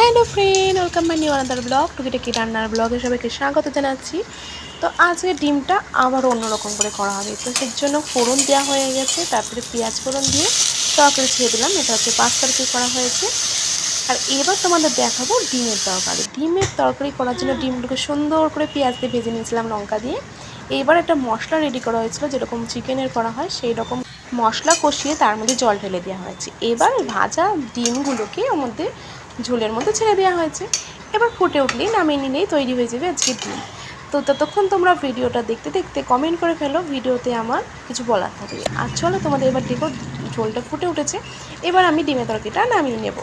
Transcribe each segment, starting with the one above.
Hello friend, welcome my new another blog. টুকিটাকি রান্নার ব্লগে সবাইকে স্বাগত জানাচ্ছি। তো আজকে ডিমটা আবার অন্যরকম করে করা হবে। তো সেই জন্য ফোড়ন দেওয়া হয়ে গেছে, তারপরে পেঁয়াজ ফোড়ন দিয়ে তরকারি ছেড়ে দিলাম। এটা হচ্ছে পাঁচ তরকারি করা হয়েছে। আর এবার তোমাদের দেখাবো ডিমের তরকারি। ডিমের তরকারি করার জন্য ডিমগুলোকে সুন্দর করে পেঁয়াজ দিয়ে ভেজে নিয়েছিলাম লঙ্কা দিয়ে। এইবার একটা মশলা রেডি করা হয়েছিল, যেরকম চিকেনের করা হয়, সেই রকম মশলা কষিয়ে তার মধ্যে জল ঢেলে দেওয়া হয়েছে। এবার ভাজা ডিমগুলোকে ওর মধ্যে ঝোলের মতো ছেড়ে দেওয়া হয়েছে। এবার ফুটে উঠলেই নামিয়ে নিলেই তৈরি হয়ে যাবে আজকে ডিম। তো ততক্ষণ তোমরা ভিডিওটা দেখতে দেখতে কমেন্ট করে ফেলো, ভিডিওতে আমার কিছু বলার থাকবে আর চলো তোমাদের এবার দেখো ঝোলটা ফুটে উঠেছে। এবার আমি ডিমের তরকারিটা নামিয়ে নেব।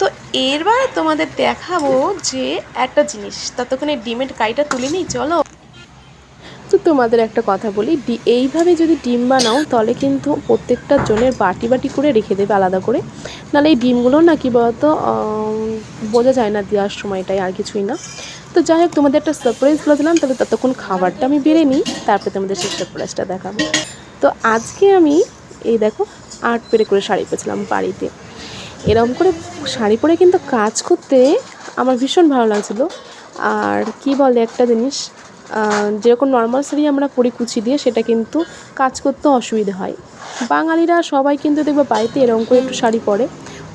তো এরবার তোমাদের দেখাবো যে একটা জিনিস। ততক্ষণে ডিমের কাইটা তুলে নিই, চলো। তোমাদের একটা কথা বলি। এইভাবে যদি ডিম বানাও, তাহলে কিন্তু প্রত্যেকটা জনের বাটি বাটি করে রেখে দেবে আলাদা করে। নাহলে এই ডিমগুলো না কি বলতো বোঝা যায় না দেওয়ার সময়টাই আর কিছুই না। তো যাই হোক, তোমাদের একটা সারপ্রাইজ বলে দিলাম, তাহলে ততক্ষণ খাবারটা আমি বেড়ে নিই, তারপরে তোমাদের সেই সারপ্রাইজটা দেখাবো। তো আজকে আমি, এই দেখো আট পেরে করে শাড়ি পেয়েছিলাম বাড়িতে। এরকম করে শাড়ি পরে কিন্তু কাজ করতে আমার ভীষণ ভালো লাগছিল। আর কি বলে একটা জিনিস যেরকম নর্মাল শাড়ি আমরা পরি কুচি দিয়ে, সেটা কিন্তু কাজ করতে অসুবিধে হয়। বাঙালিরা সবাই কিন্তু দেখবে বাড়িতে এরকম করে একটু শাড়ি পরে।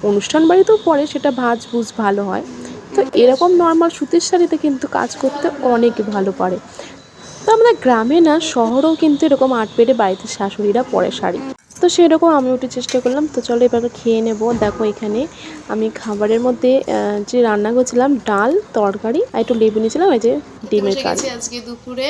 অনুষ্ঠান বাড়িতেও পরে, সেটা ভাজ ভুজ ভালো হয়। তো এরকম নর্মাল সুতির শাড়িতে কিন্তু কাজ করতে অনেক ভালো পারে। তো আমাদের গ্রামে না, শহরেও কিন্তু এরকম আট পেটে বাড়িতে শাশুড়িরা পরে শাড়ি। তো সেরকম আমি উঠে চেষ্টা করলাম। তো চলো এবার খেয়ে নেব। দেখো এখানে আমি খাবারের মধ্যে যে রান্না করছিলাম ডাল তরকারি আর একটু লেবু নিয়েছিলাম এই যে ডিমের কাজ আজকে দুপুরে।